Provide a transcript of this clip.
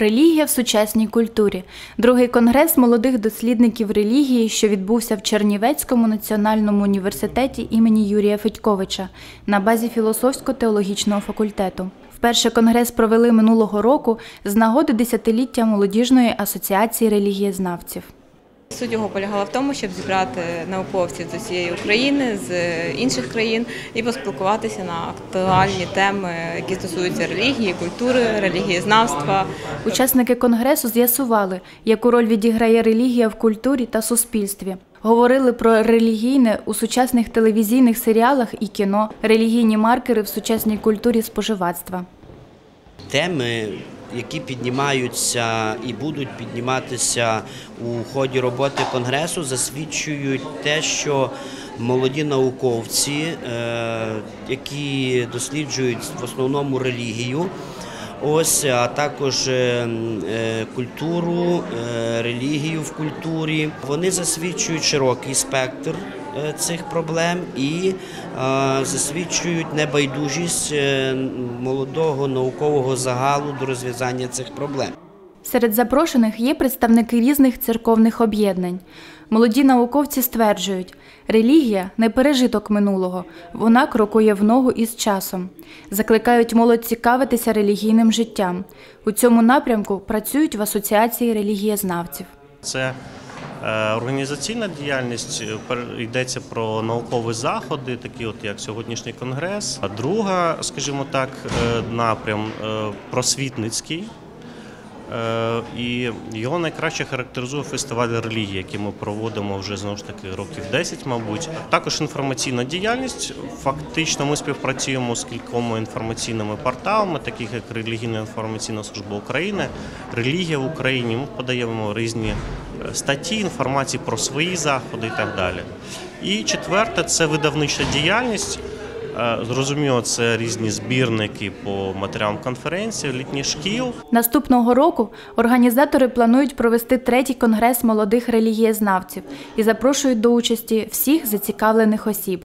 Релігія в сучасній культурі. Другий конгрес молодих дослідників релігії, що відбувся в Чернівецькому національному університеті імені Юрія Федьковича на базі філософсько-теологічного факультету. Вперше конгрес провели минулого року з нагоди десятиліття молодіжної асоціації релігієзнавців. Суть його полягала в тому, щоб зібрати науковців з усієї України, з інших країн і поспілкуватися на актуальні теми, які стосуються релігії, культури, релігієзнавства. Учасники конгресу з'ясували, яку роль відіграє релігія в культурі та суспільстві. Говорили про релігійне у сучасних телевізійних серіалах і кіно, релігійні маркери в сучасній культурі споживацтва. теми, які піднімаються і будуть підніматися у ході роботи конгресу, засвідчують те, що молоді науковці, е, які досліджують в основному релігію. Ось, а також е, е, культуру, релігію в культурі. Вони засвідчують широкий спектр цих проблем і е, засвідчують небайдужість е, молодого наукового загалу до розв'язання цих проблем. Серед запрошених є представники різних церковних об'єднань. Молоді науковці стверджують, релігія не пережиток минулого, вона крокує в ногу із часом. Закликають молодь цікавитися релігійним життям. У цьому напрямку працюють в асоціації релігієзнавців. Це е, організаційна діяльність, е, йдеться про наукові заходи, такі от як сьогоднішній конгрес. А друга, скажімо так, е, напрям е, просвітницький. Е, І його найкраще характеризує фестиваль релігії, який ми проводимо вже знову ж таки років 10, мабуть. Також інформаційна діяльність. Фактично, ми співпрацюємо з кількома інформаційними порталами, таких як Релігійна інформаційна служба України, Релігія в Україні. Ми подаємо різні е, статті, інформації про свої заходи і так далі. І четверте це видавнича діяльність. Е, Зрозуміло, це різні збірники по матеріалам конференції, літніх шкіл. Наступного року організатори планують провести третій конгрес молодих релігієзнавців і запрошують до участі всіх зацікавлених осіб.